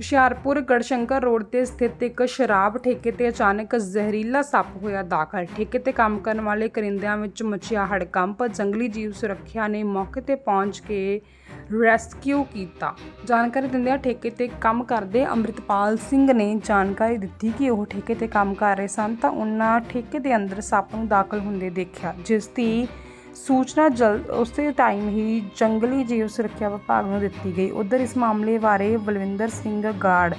Hoshiarpur Garhshankar road ਤੇ ਸਥਿਤ ਇੱਕ ਸ਼ਰਾਬ ਠੇਕੇ ਤੇ ਅਚਾਨਕ ਜ਼ਹਿਰੀਲਾ ਸੱਪ ਹੋਇਆ ਦਾਖਲ। ਠੇਕੇ ਤੇ ਕੰਮ ਕਰਨ ਵਾਲੇ ਕਰਿੰਦਿਆਂ ਵਿੱਚ ਮਚਿਆ ਹੜਕੰਪ। ਜੰਗਲੀ ਜੀਵ ਸੁਰੱਖਿਆ ਨੇ ਮੌਕੇ ਤੇ ਪਹੁੰਚ ਕੇ ਰੈਸਕਿਊ ਕੀਤਾ। ਜਾਣਕਾਰੀ ਦਿੰਦਿਆਂ ਠੇਕੇ ਤੇ ਕੰਮ ਕਰਦੇ ਅੰਮ੍ਰਿਤਪਾਲ ਸਿੰਘ ਨੇ ਜਾਣਕਾਰੀ ਦਿੱਤੀ ਕਿ ਉਹ ਠੇਕੇ ਤੇ ਕੰਮ ਕਰ ਰਹੇ ਸਨ ਤਾਂ ਉਹਨਾਂ ਠੇਕੇ ਦੇ ਅੰਦਰ ਸੱਪ ਨੂੰ ਦਾਖਲ ਹੁੰਦੇ ਦੇਖਿਆ, ਜਿਸ ਦੀ ਸੂਚਨਾ ਜਲ, ਉਸੇ ਟਾਈਮ ਹੀ ਜੰਗਲੀ ਜੀਵ ਸੁਰੱਖਿਆ ਵਿਭਾਗ ਨੂੰ ਦਿੱਤੀ ਗਈ। ਉਧਰ ਇਸ ਮਾਮਲੇ ਬਾਰੇ ਬਲਵਿੰਦਰ ਸਿੰਘ ਗਾਰਡ,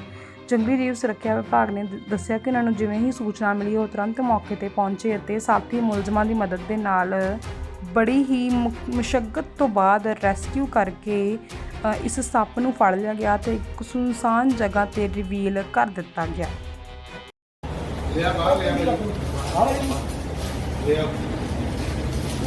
ਜੰਗਲੀ ਜੀਵ ਸੁਰੱਖਿਆ ਵਿਭਾਗ ਨੇ ਦੱਸਿਆ ਕਿ ਉਹਨਾਂ ਨੂੰ ਜਿਵੇਂ ਹੀ ਸੂਚਨਾ ਮਿਲੀ, ਉਹ ਤੁਰੰਤ ਮੌਕੇ ਤੇ ਪਹੁੰਚੇ ਅਤੇ ਸਾਥੀ ਮੁਲਜ਼ਮਾਂ ਦੀ ਮਦਦ ਦੇ ਨਾਲ ਬੜੀ ਹੀ ਮੁਸ਼ਕਲ ਤੋਂ ਬਾਅਦ ਰੈਸਕਿਊ ਕਰਕੇ ਇਸ ਸੱਪ ਨੂੰ ਫੜ ਲਿਆ ਗਿਆ ਤੇ ਇੱਕ ਸੁਨਸਾਨ ਜਗ੍ਹਾ ਤੇ ਰਿਵੀਲ ਕਰ ਦਿੱਤਾ ਗਿਆ। ਲਿਆ ਬਾਹਰ, ਲਿਆ ਲਿਆ।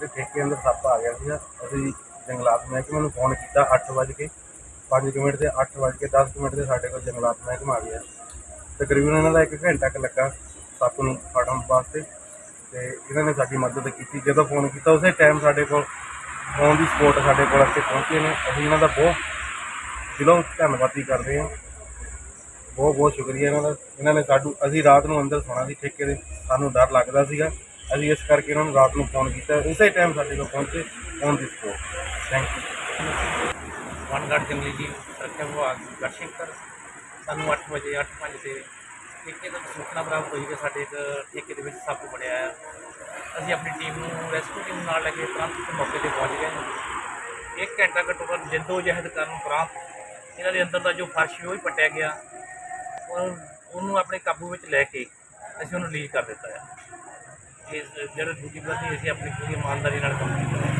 ਸਾਡੇ ਠੇਕੇ ਅੰਦਰ ਸੱਪ ਆ ਗਿਆ ਸੀਗਾ। ਅਸੀਂ ਜੰਗਲਾਤ ਮਹਿਕਮੇ ਨੂੰ ਫੋਨ ਕੀਤਾ 8 ਵਜੇ ਕੇ 5 ਮਿੰਟ ਤੇ 8 ਵਜੇ ਕੇ 10 ਮਿੰਟ ਤੇ ਸਾਡੇ ਕੋਲ ਜੰਗਲਾਤ ਮਹਿਕਮਾ ਆ ਗਿਆ। ਤਕਰੀਬਨ ਇਹਨਾਂ ਦਾ 1 ਘੰਟਾ ਕੁ ਲੱਗਾ ਸੱਪ ਨੂੰ ਫੜਨ ਵਾਸਤੇ ਤੇ ਇਹਨਾਂ ਨੇ ਸਾਡੀ ਮਦਦ ਕੀਤੀ। ਜਦੋਂ ਫੋਨ ਕੀਤਾ ਉਸੇ ਟਾਈਮ ਸਾਡੇ ਕੋਲ ਫੋਨ ਦੀ ਸਪੋਰਟ ਸਾਡੇ ਕੋਲ ਇੱਥੇ ਪਹੁੰਚੇ ਨੇ। ਅਸੀਂ ਇਹਨਾਂ ਦਾ ਬਹੁਤ ਦਿਲੋਂ ਧੰਨਵਾਦੀ ਕਰਦੇ ਹਾਂ। ਬਹੁਤ ਬਹੁਤ ਸ਼ੁਕਰੀਆ ਇਹਨਾਂ ਦਾ। ਇਹਨਾਂ ਨੇ ਸਾਡੂ ਅਸੀਂ ਰਾਤ ਨੂੰ ਅੰਦਰ ਸੋਣਾ ਸੀ ਠੇਕੇ ਦੇ ਸਾਨੂੰ ਡਰ ਲੱਗਦਾ ਸੀਗਾ। ਅਸੀਂ ਇਸ ਕਰਕੇ ਇਹਨਾਂ ਨੂੰ ਰਾਤ ਨੂੰ ਫੋਨ ਕੀਤਾ, ਉਸੇ ਟਾਈਮ ਸਾਡੇ ਕੋਲ ਪਹੁੰਚੇ on the spot thank you ਵਨਗੜ ਜੰਗਲੀ ਜੀ ਸੁਰੱਖਿਆ ਵਿਭਾਗ ਗੜਸ਼ੰਕਰ, ਸਾਨੂੰ 8 ਵਜੇ 8:05 ਤੇ ਠੇਕੇ ਤੋਂ ਸੂਚਨਾ ਪ੍ਰਾਪਤ ਹੋਈ ਕਿ ਸਾਡੇ ਇੱਕ ਠੇਕੇ ਦੇ ਵਿੱਚ ਸੱਪ ਵੜਿਆ ਹੈ ਅਸੀਂ ਆਪਣੀ ਟੀਮ ਨੂੰ ਰੈਸਕਿਊ ਟੀਮ ਨਾਲ ਲੈ ਕੇ ਤੁਰੰਤ ਉੱਥੇ ਮੌਕੇ ਤੇ ਪਹੁੰਚ ਗਏ ਇੱਕ ਘੰਟਾ ਘੱਟੋ ਘੱਟ ਜਿੰਦੋ ਜਹਿਦ ਕਰਨ ਉਪਰੰਤ ਇਹਨਾਂ ਦੇ ਅੰਦਰ ਦਾ ਜੋ ਫਰਸ਼ ਉਹ ਹੀ ਪੱਟਿਆ ਗਿਆ। ਔਰ ਉਹਨੂੰ ਆਪਣੇ ਕਾਬੂ ਵਿੱਚ ਲੈ ਕੇ ਅਸੀਂ ਉਹਨੂੰ ਰਿਲੀਜ਼ ਕਰ ਦਿੱਤਾ ਹੈ ਇਸ ਜਿਹੜਾ ਦੂਜੀ ਪਾਸੇ ਅਸੀਂ ਆਪਣੀ ਪੂਰੀ ਇਮਾਨਦਾਰੀ ਨਾਲ ਕੰਮ ਕੀਤਾ।